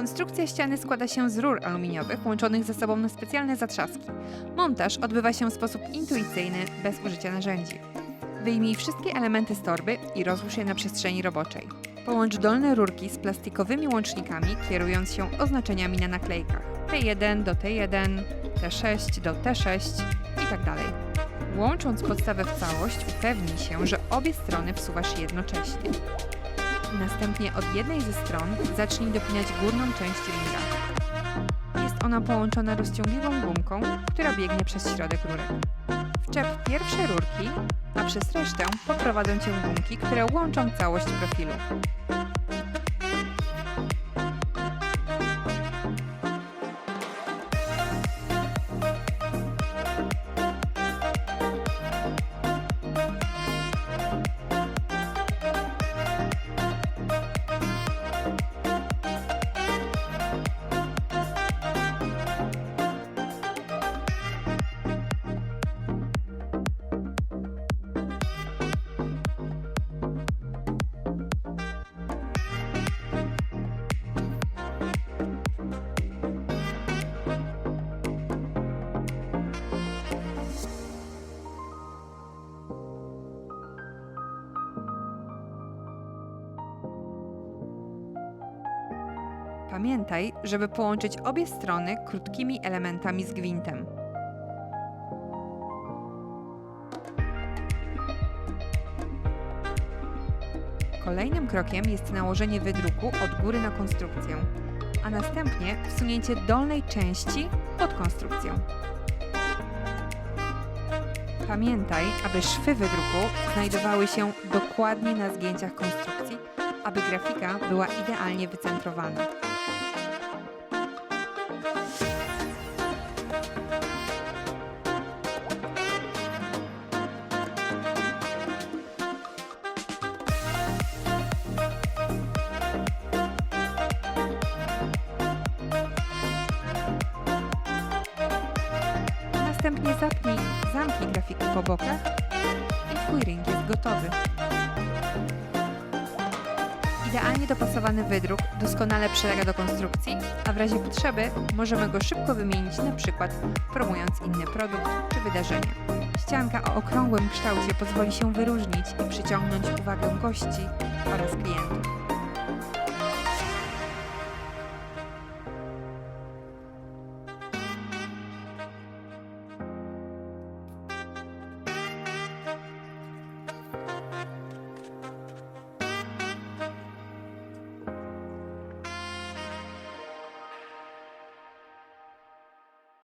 Konstrukcja ściany składa się z rur aluminiowych łączonych ze sobą na specjalne zatrzaski. Montaż odbywa się w sposób intuicyjny, bez użycia narzędzi. Wyjmij wszystkie elementy z torby i rozłóż je na przestrzeni roboczej. Połącz dolne rurki z plastikowymi łącznikami, kierując się oznaczeniami na naklejkach. T1 do T1, T6 do T6 i tak. Łącząc podstawę w całość, upewnij się, że obie strony wsuwasz jednocześnie. Następnie od jednej ze stron zacznij dopinać górną część ringa. Jest ona połączona rozciągliwą gumką, która biegnie przez środek rurek. Wczep pierwsze rurki, a przez resztę poprowadzą cię gumki, które łączą całość profilu. Pamiętaj, żeby połączyć obie strony krótkimi elementami z gwintem. Kolejnym krokiem jest nałożenie wydruku od góry na konstrukcję, a następnie wsunięcie dolnej części pod konstrukcję. Pamiętaj, aby szwy wydruku znajdowały się dokładnie na zgięciach konstrukcji, aby grafika była idealnie wycentrowana. Następnie zapnij zamki grafiki po bokach i Twój ring jest gotowy. Idealnie dopasowany wydruk doskonale przylega do konstrukcji, a w razie potrzeby możemy go szybko wymienić na przykład promując inny produkt czy wydarzenie. Ścianka o okrągłym kształcie pozwoli się wyróżnić i przyciągnąć uwagę gości oraz klientów.